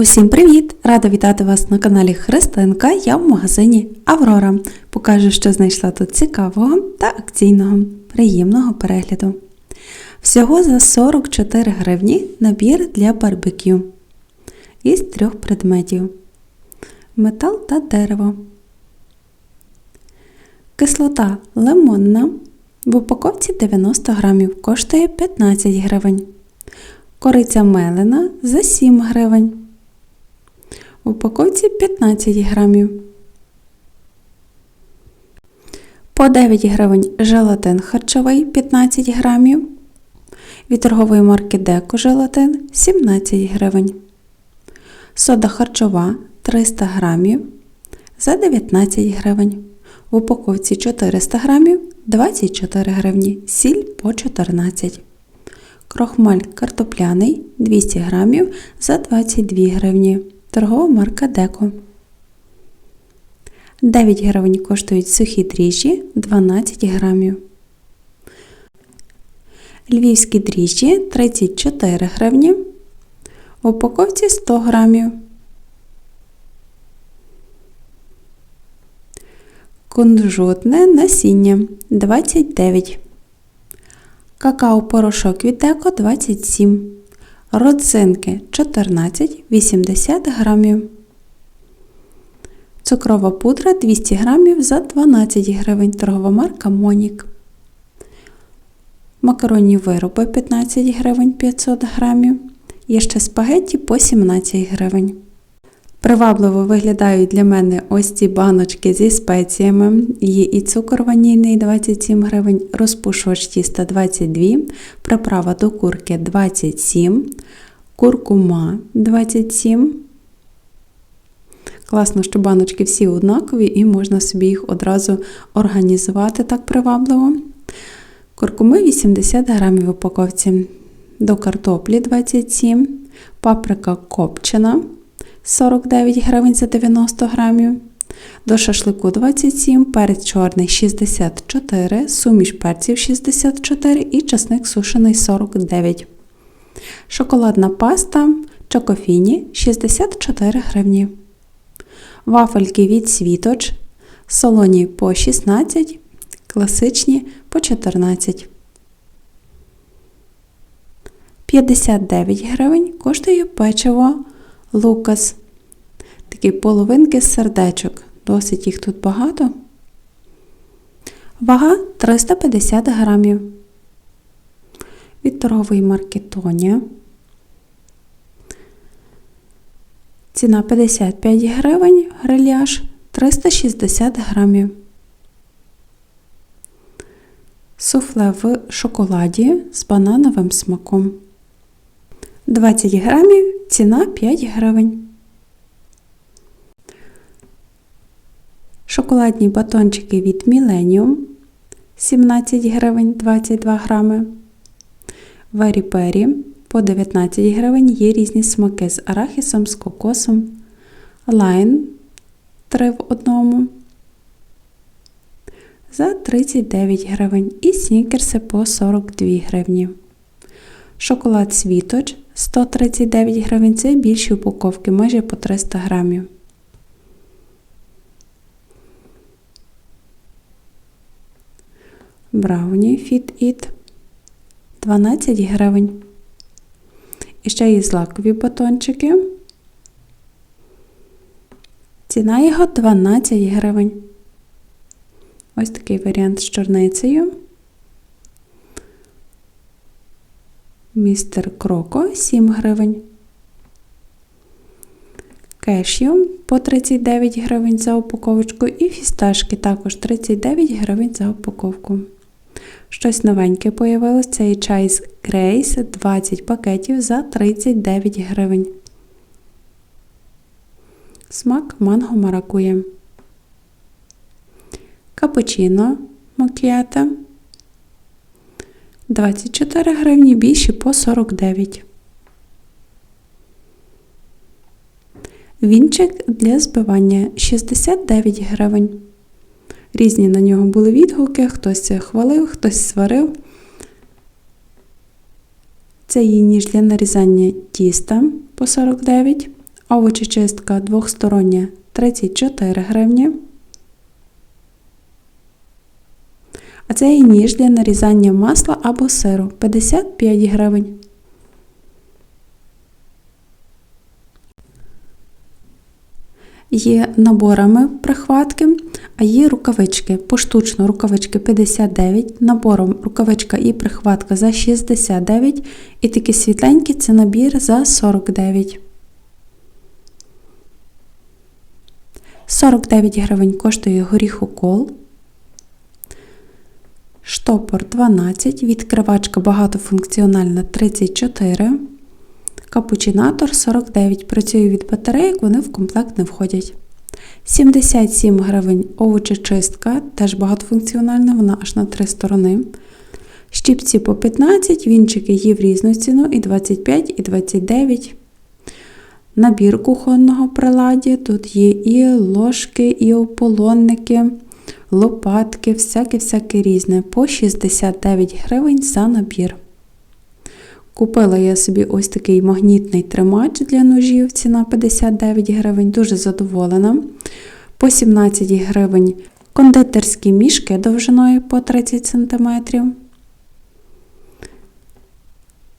Усім привіт! Рада вітати вас на каналі Христинка. Я в магазині Аврора. Покажу, що знайшла тут цікавого та акційного. Приємного перегляду. Всього за 44 гривні набір для барбекю із трьох предметів: метал та дерево. Кислота лимонна в упаковці 90 грамів коштує 15 гривень. Кориця мелена за 7 гривень. В упаковці 15 грамів. По 9 гривень желатин харчовий 15 грамів. Від торгової марки Деко желатин 17 гривень. Сода харчова 300 грамів за 19 гривень. В упаковці 400 грамів 24 гривні. Сіль по 14 Крохмаль картопляний 200 грамів за 22 гривні. Торгова марка Деко. 9 гривень коштують сухі дріжджі 12 грамів. Львівські дріжджі 34 гривні. В упаковці 100 грамів. Кунжутне насіння 29. Какао-порошок від Деко 27. Родзинки 14-80 грамів. Цукрова пудра 200 грамів за 12 гривень. Торгова марка Монік. Макаронні вироби 15 гривень 500 грамів. Є ще спагетті по 17 гривень. Привабливо виглядають для мене ось ці баночки зі спеціями. Є і цукор ванільний 27 гривень, розпушувач тіста 22, приправа до курки 27, куркума 27. Класно, що баночки всі однакові і можна собі їх одразу організувати так привабливо. Куркуми 80 грамів в упаковці. До картоплі 27, паприка копчена 49 гривень за 90 грамів. До шашлику 27, перець чорний 64, суміш перців 64 і часник сушений 49. Шоколадна паста Чокофіні 64 гривні. Вафельки від світоч. Солоні по 16, класичні по 14. 59 гривень коштує печиво Лукас. Такі половинки з сердечок. Досить їх тут багато. Вага 350 грамів. Від торгової марки Тоня. Ціна 55 гривень, гриляж 360 грамів. Суфле в шоколаді з банановим смаком. 20 грамів, ціна 5 гривень. Шоколадні батончики від Millennium 17 гривень 22 грами. Вері Пері по 19 гривень є різні смаки з арахісом, з кокосом. Лайн 3 в одному. За 39 гривень. І снікерси по 42 гривні. Шоколад світоч 139 гривень. Це більші упаковки, майже по 300 грамів. Брауні Fit It 12 гривень. І ще є злакові батончики. Ціна його 12 гривень. Ось такий варіант з чорницею. Містер Кроко 7 гривень. Кешю по 39 гривень за упаковочку і фісташки також 39 гривень за упаковку. Щось новеньке появилось, це і чай з Грейс 20 пакетів за 39 гривень. Смак манго маракує. Капучино мокіата 24 гривні більші по 49. Вінчик для збивання 69 гривень. Різні на нього були відгуки, хтось хвалив, хтось сварив. Це її ніж для нарізання тіста по 49, Овочечистка двохстороння 34 гривні. А це і ніж для нарізання масла або сиру 55 гривень. Є наборами прихватки, а є рукавички. Поштучно рукавички 59, набором рукавичка і прихватка за 69, і такі світленькі це набір за 49. 49 гривень коштує горіхокол. Штопор 12, відкривачка багатофункціональна 34. Капучинатор 49. Працює від батарейок, вони в комплект не входять. 77 гривень овочечистка, теж багатофункціональна, вона аж на три сторони. Щіпці по 15, вінчики є в різну ціну і 25, і 29. Набір кухонного приладдя. Тут є і ложки, і ополонники, лопатки, всяке-всяке різне. По 69 гривень за набір. Купила я собі ось такий магнітний тримач для ножів, ціна 59 гривень, дуже задоволена. По 17 гривень кондитерські мішки довжиною по 30 см.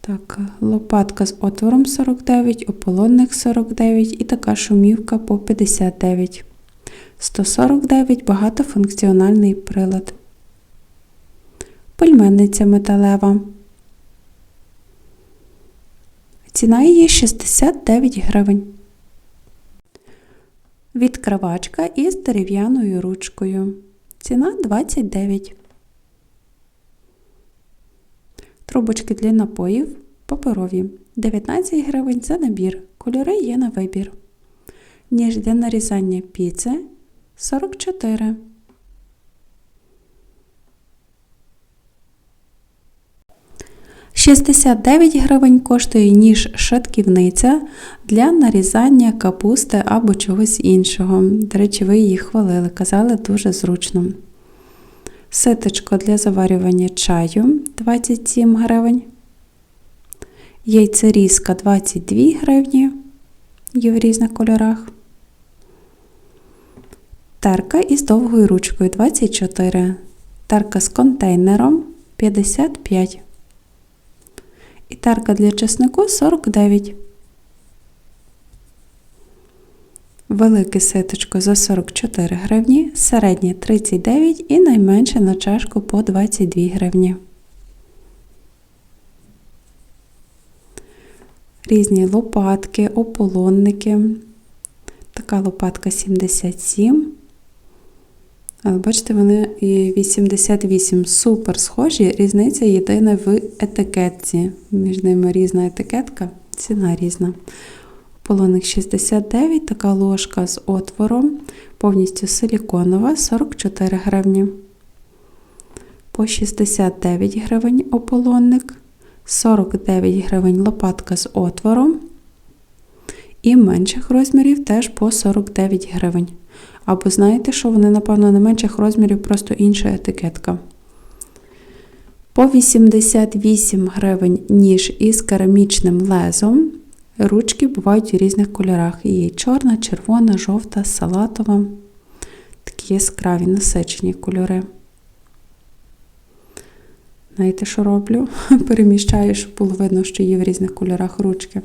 Так, лопатка з отвором 49, ополонник 49 і така шумівка по 59. 149 багатофункціональний прилад. Пельменниця металева. Ціна її 69 гривень. Відкривачка із дерев'яною ручкою. Ціна 29. Трубочки для напоїв паперові. 19 гривень за набір. Кольори є на вибір. Ніж для нарізання піци 44. 69 гривень коштує ніж шатківниця для нарізання капусти або чогось іншого. До речі, ви її хвалили, казали дуже зручно. Ситочко для заварювання чаю 27 гривень. Яйцерізка 22 гривні. Є в різних кольорах. Терка із довгою ручкою 24. Терка з контейнером 55. І терка для чеснику 49. Велике ситочко за 44 гривні, середнє 39 і найменше на чашку по 22 гривні. Різні лопатки, ополонники. Така лопатка 77. Бачите, вони 88 супер схожі. Різниця єдина в етикетці. Між ними різна етикетка, ціна різна. Полоник 69, така ложка з отвором, повністю силіконова, 44 гривні. По 69 гривень ополонник, 49 гривень лопатка з отвором. І менших розмірів теж по 49 гривень. Або знаєте, що вони, напевно, не менших розмірів, просто інша етикетка. По 88 гривень ніж із керамічним лезом. Ручки бувають у різних кольорах. Є чорна, червона, жовта, салатова. Такі яскраві насичені кольори. Знаєте, що роблю? Переміщаю, щоб було видно, що є в різних кольорах ручки.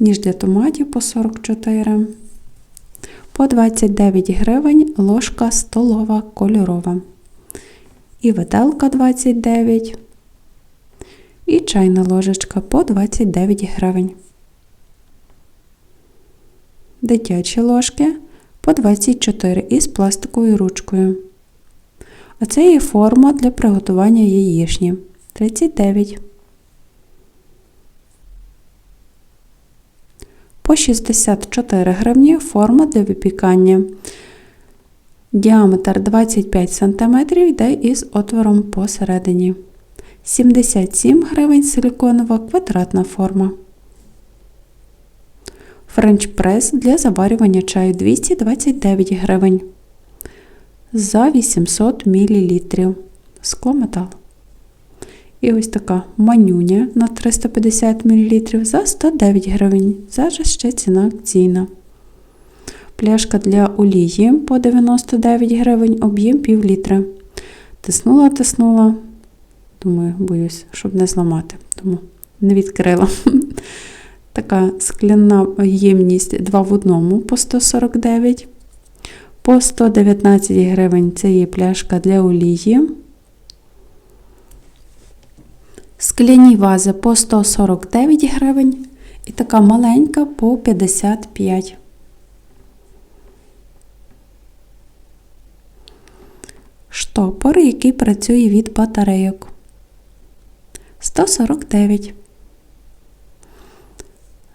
Ніж для томатів по 44. По 29 гривень ложка столова кольорова. І виделка 29. І чайна ложечка по 29 гривень. Дитячі ложки по 24 із пластиковою ручкою. А це є форма для приготування яєчні 39. По 64 гривні форма для випікання. Діаметр 25 см йде із отвором посередині. 77 гривень силіконова квадратна форма. Френч-прес для заварювання чаю 229 гривень. За 800 мл. Склометал. І ось така манюня на 350 мл за 109 гривень. Зараз ще ціна акційна. Пляшка для олії по 99 гривень, об'єм пів літра. Тиснула, тиснула. Думаю, боюсь, щоб не зламати, тому не відкрила. Така скляна ємність 2 в одному по 149. По 119 гривень це є пляшка для олії. Скляні вази по 149 гривень. І така маленька по 55. Штопор, який працює від батарейок. 149.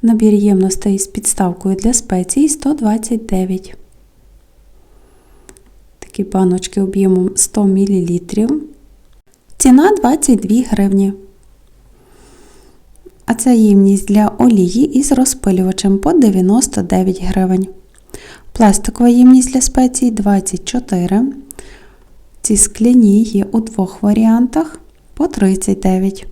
Набір ємностей з підставкою для спецій 129. Такі баночки об'ємом 100 мл. Ціна 22 гривні. А це ємність для олії із розпилювачем по 99 гривень. Пластикова ємність для спецій 24. Ці скляні є у двох варіантах по 39.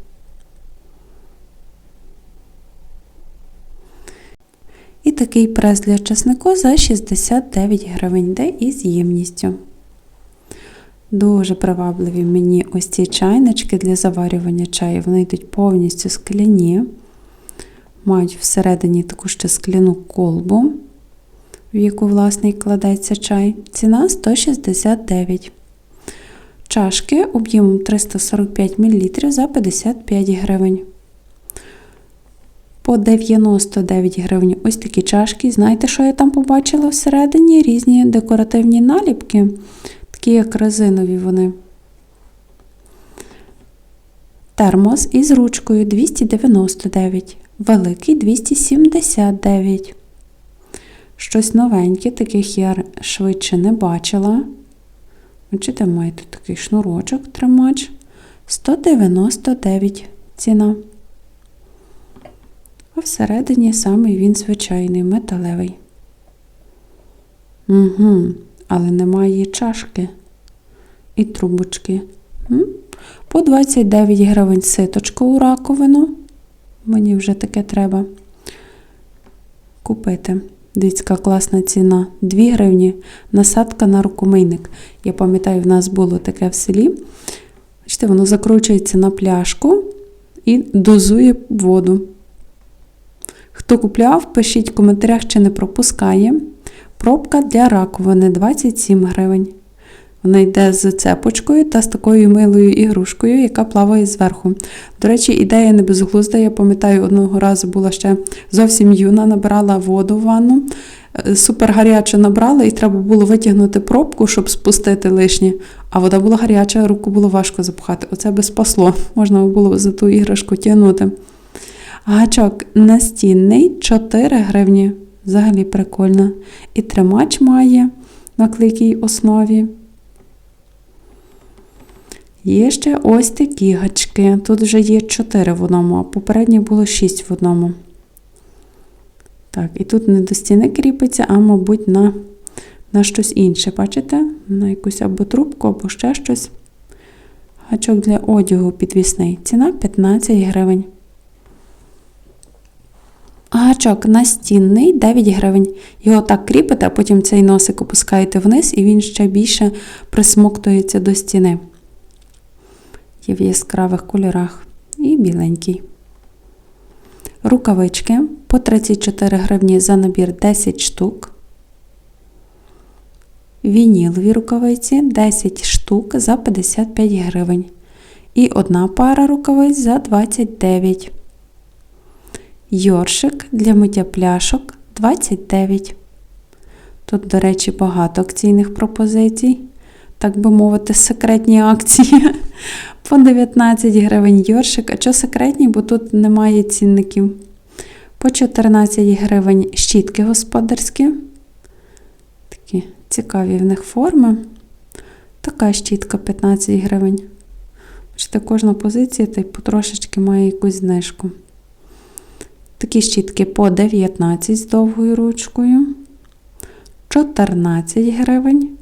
І такий прес для чеснику за 69 гривень, де із ємністю. Дуже привабливі мені ось ці чайнички для заварювання чаю. Вони йдуть повністю скляні, мають всередині таку ще скляну колбу, в яку, власне, кладеться чай. Ціна 169 Чашки об'ємом 345 мл за 55 гривень. По 99 гривень ось такі чашки. Знаєте, що я там побачила всередині? Різні декоративні наліпки, такі як резинові вони. Термос із ручкою 299, великий 279. Щось новеньке, таких я швидше не бачила. Бачите, маєте такий шнурочок тримач. 199 ціна. А всередині саме він звичайний металевий. Угу, але немає чашки і трубочки. По 29 гривень ситочка у раковину. Мені вже таке треба купити. Дивіться, класна ціна. 2 гривні насадка на рукомийник. Я пам'ятаю, в нас було таке в селі. Бачите, воно закручується на пляшку і дозує воду. Хто купляв, пишіть в коментарях, чи не пропускає. Пробка для раковини 27 гривень. Вона йде з цепочкою та з такою милою ігрушкою, яка плаває зверху. До речі, ідея не безглузда. Я пам'ятаю, одного разу була ще зовсім юна, набирала воду в ванну, е, супер гаряче набрала, і треба було витягнути пробку, щоб спустити лишнє. А вода була гаряча, руку було важко запхати. Оце би спасло. Можна було за ту іграшку тягнути. Гачок настінний 4 гривні. Взагалі прикольно. І тримач має на клейкій основі. Є ще ось такі гачки. Тут вже є 4 в одному, а попередньо було 6 в одному. Так, і тут не до стіни кріпиться, а, мабуть, на на щось інше. Бачите? На якусь або трубку, або ще щось. Гачок для одягу підвісний. Ціна 15 гривень. Гачок настінний 9 гривень. Його так кріпите, а потім цей носик опускаєте вниз, і він ще більше присмоктується до стіни. Є в яскравих кольорах і біленький. Рукавички по 34 гривні за набір 10 штук. Вінілові рукавиці 10 штук за 55 гривень. І одна пара рукавиць за 29 Йоршик для миття пляшок 29. Тут, до речі, багато акційних пропозицій. Так би мовити, секретні акції. По 19 гривень йоршик. А що секретні, бо тут немає цінників. По 14 гривень щітки господарські. Такі цікаві в них форми. Така щітка 15 гривень. Бачите, кожна позиція та й потрошечки має якусь знижку. Такі щітки по 19 з довгою ручкою, 14 гривень.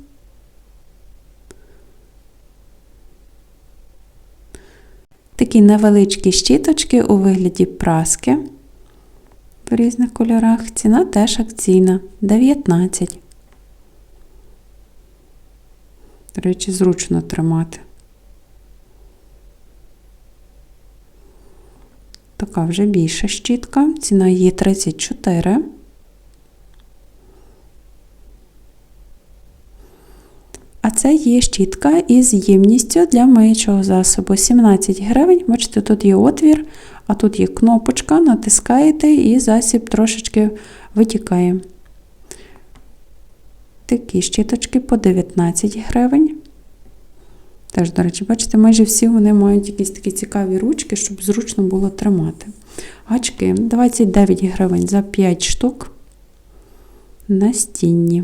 Такі невеличкі щіточки у вигляді праски в різних кольорах. Ціна теж акційна 19. До речі, зручно тримати. Така вже більша щітка. Ціна її 34. А це є щітка із ємністю для миючого засобу 17 гривень. Бачите, тут є отвір, а тут є кнопочка, натискаєте і засіб трошечки витікає. Такі щіточки по 19 гривень. Теж, до речі, бачите, майже всі вони мають якісь такі цікаві ручки, щоб зручно було тримати. Гачки 29 гривень за 5 штук настінні.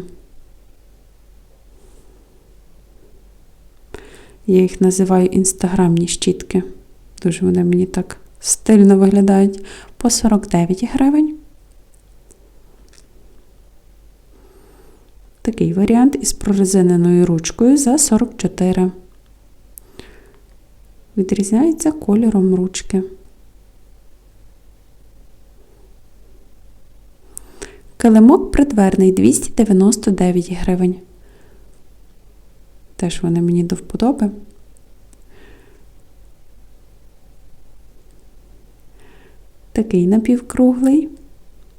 Я їх називаю інстаграмні щітки. Дуже вони мені так стильно виглядають. По 49 гривень. Такий варіант із прорезиненою ручкою за 44. Відрізняється кольором ручки. Килимок придверний 299 гривень. Теж вони мені до вподоби. Такий напівкруглий.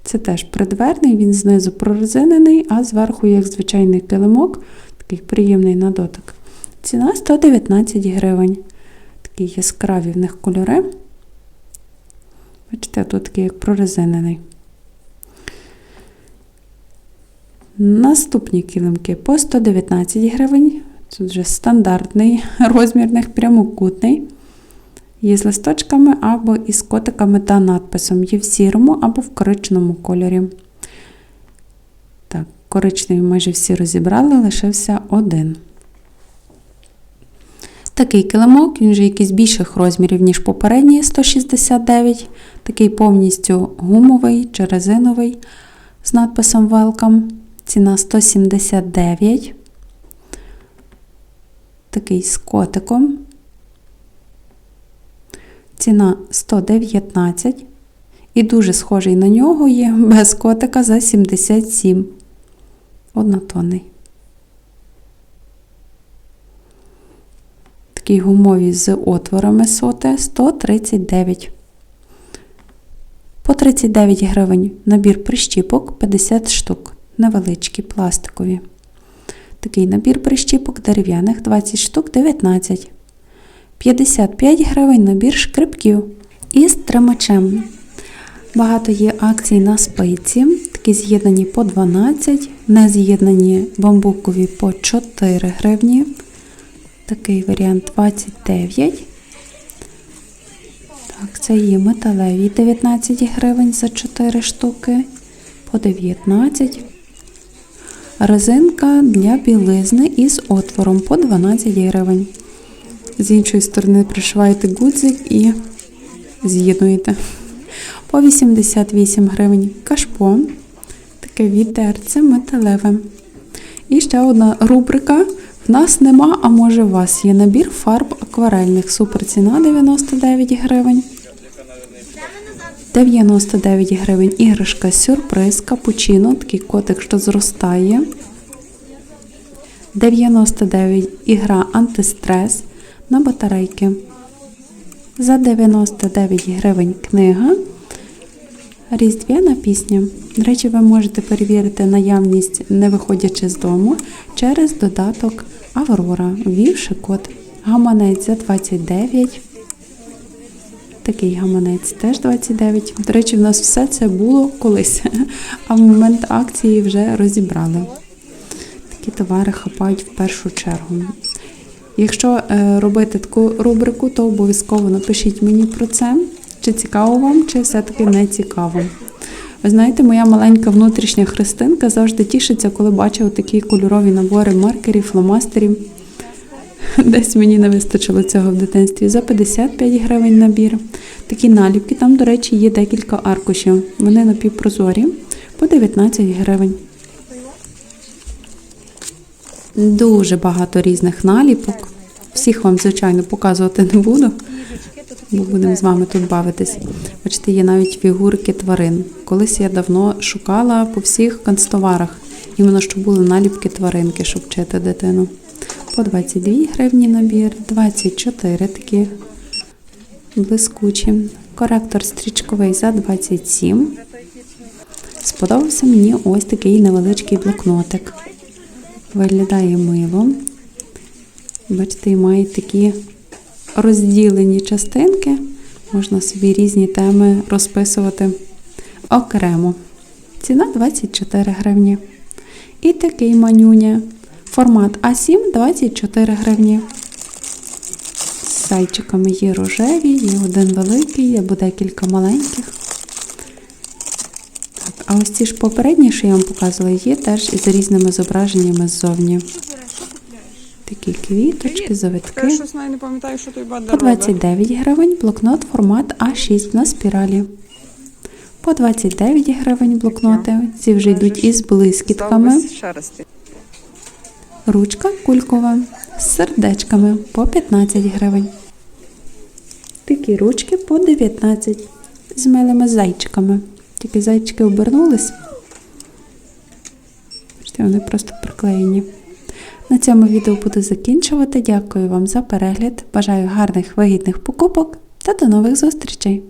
Це теж придверний, він знизу прорезинений, а зверху, як звичайний килимок, такий приємний на дотик. Ціна 119 гривень. Такі яскраві в них кольори. Бачите, тут такий як прорезинений. Наступні килимки по 119 гривень. Тут вже стандартний розмір них прямокутний. Є з листочками або із котиками та надписом. Є в сірому або в коричному кольорі. Так, коричневий майже всі розібрали, лишився один. Такий килимок, він вже якийсь більших розмірів, ніж попередній 169. Такий повністю гумовий чи резиновий з надписом Welcome. Ціна 179. Такий з котиком. Ціна 119. І дуже схожий на нього є без котика за 77. Однотонний. Такий гумові з отворами соте 139. По 39 гривень набір прищіпок 50 штук. Невеличкі, пластикові. Такий набір прищіпок дерев'яних 20 штук 19. 55 гривень набір шкрипків із тримачем. Багато є акцій на спиці. Такі з'єднані по 12, не з'єднані бамбукові по 4 гривні. Такий варіант 29. Так, це є металеві 19 гривень за 4 штуки. По 19. Резинка для білизни із отвором по 12 гривень. З іншої сторони пришиваєте гудзик і з'єднуєте. По 88 гривень кашпо. Таке відерце металеве. І ще одна рубрика. В нас нема, а може у вас є набір фарб акварельних. Супер ціна 99 гривень. 99 гривень іграшка сюрприз, капучино, такий котик, що зростає. 99 ігра антистрес на батарейки. За 99 гривень книга. Різдвяна пісня. До речі, ви можете перевірити наявність, не виходячи з дому, через додаток Аврора, ввівши код. Гаманець за 29. Такий гаманець теж 29. До речі, в нас все це було колись, а в момент акції вже розібрали. Такі товари хапають в першу чергу. Якщо е, робити таку рубрику, то обов'язково напишіть мені про це, чи цікаво вам, чи все-таки не цікаво. Ви знаєте, моя маленька внутрішня христинка завжди тішиться, коли бачить такі кольорові набори маркерів, фломастерів. Десь мені не вистачило цього в дитинстві. За 55 гривень набір. Такі наліпки, там, до речі, є декілька аркушів. Вони напівпрозорі по 19 гривень. Дуже багато різних наліпок. Всіх вам, звичайно, показувати не буду. Бо будемо з вами тут бавитись. Бачите, є навіть фігурки тварин. Колись я давно шукала по всіх канцтоварах, іменно щоб були наліпки тваринки, щоб вчити дитину. По 22 гривні набір, 24 такі блискучі. Коректор стрічковий за 27. Сподобався мені ось такий невеличкий блокнотик. Виглядає мило. Бачите, має такі розділені частинки. Можна собі різні теми розписувати окремо. Ціна 24 гривні. І такий манюня. Формат А7 24 гривні. З зайчиками є рожеві, є один великий, або декілька маленьких. А ось ці ж попередні, що я вам показувала, є теж із різними зображеннями ззовні. Такі квіточки, завитки. Я щось навіть не пам'ятаю, що той По 29 гривень блокнот формат А6 на спіралі. По 29 гривень блокноти. Ці вже йдуть із блискітками. Ручка кулькова з сердечками по 15 гривень. Такі ручки по 19 з милими зайчиками. Тільки зайчики обернулись. Вони просто приклеєні. На цьому відео буду закінчувати. Дякую вам за перегляд. Бажаю гарних вигідних покупок та до нових зустрічей!